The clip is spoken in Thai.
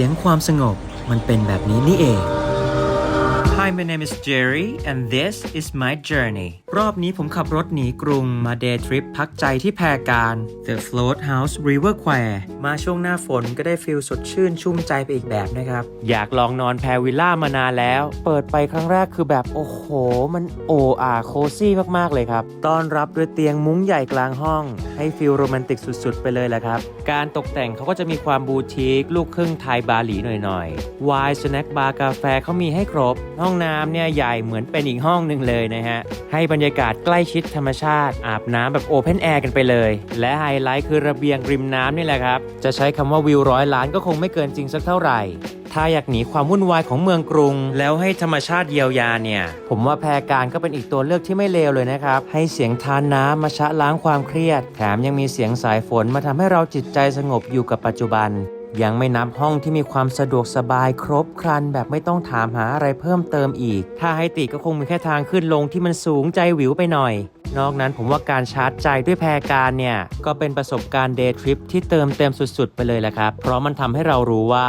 สียงความสงบมันเป็นแบบนี้นี่เอง Hi my name is Jerry and this is my journey รอบนี้ผมขับรถหนีกรุงมาเดย์ทริปพักใจที่แพรการ The Float House River Choir มาช่วงหน้าฝนก็ได้ฟิลสดชื่นชุ่มใจไปอีกแบบนะครับ อยากลองนอนแพรวิลล่ามานานแล้ว เปิดไปครั้งแรกคือแบบโอ้โห มันโออาโคซี่มากๆเลยครับ ต้อนรับด้วยเตียงมุ้งใหญ่กลางห้อง ให้ฟิลโรแมนติกสุดๆ ไปเลยแหละครับ การตกแต่งเขาก็จะมีความบูติกลูกครึ่งไทยบาหลีหน่อยๆวายสแน็คบาร์กาแฟเขามีให้ครบ ห้องน้ำเนี่ยใหญ่เหมือนเป็นอีกห้องหนึ่งเลยนะฮะให้บรรยยากาศใกล้ชิดธรรมชาติ อาบน้ำแบบโอเพนแอร์กันไปเลย และไฮไลท์คือระเบียงริมน้ำนี่แหละครับ จะใช้คำว่าวิวร้อยล้านก็คงไม่เกินจริงสักเท่าไหร่ถ้าอยากหนีความวุ่นวายของเมืองกรุง แล้วให้ธรรมชาติเยียวยาเนี่ย ผมว่าแพรการก็เป็นอีกตัวเลือกที่ไม่เลวเลยนะครับ ให้เสียงทานน้ำมาชะล้างความเครียด แถมยังมีเสียงสายฝนมาทำให้เราจิตใจสงบอยู่กับปัจจุบัน ยังไม่นับห้องที่มีความสะดวกสบายครบครันแบบไม่ต้องถามหาอะไรเพิ่มเติมอีก ถ้าให้ติก็คงมีแค่ทางขึ้นลงที่มันสูงใจหวิวไปหน่อย นอกนั้นผมว่าการชาร์จใจด้วยแพรการเนี่ย ก็เป็นประสบการณ์เดย์ทริปที่เติมเต็มสุดๆ ไปเลยแหละครับ เพราะมันทำให้เรารู้ว่า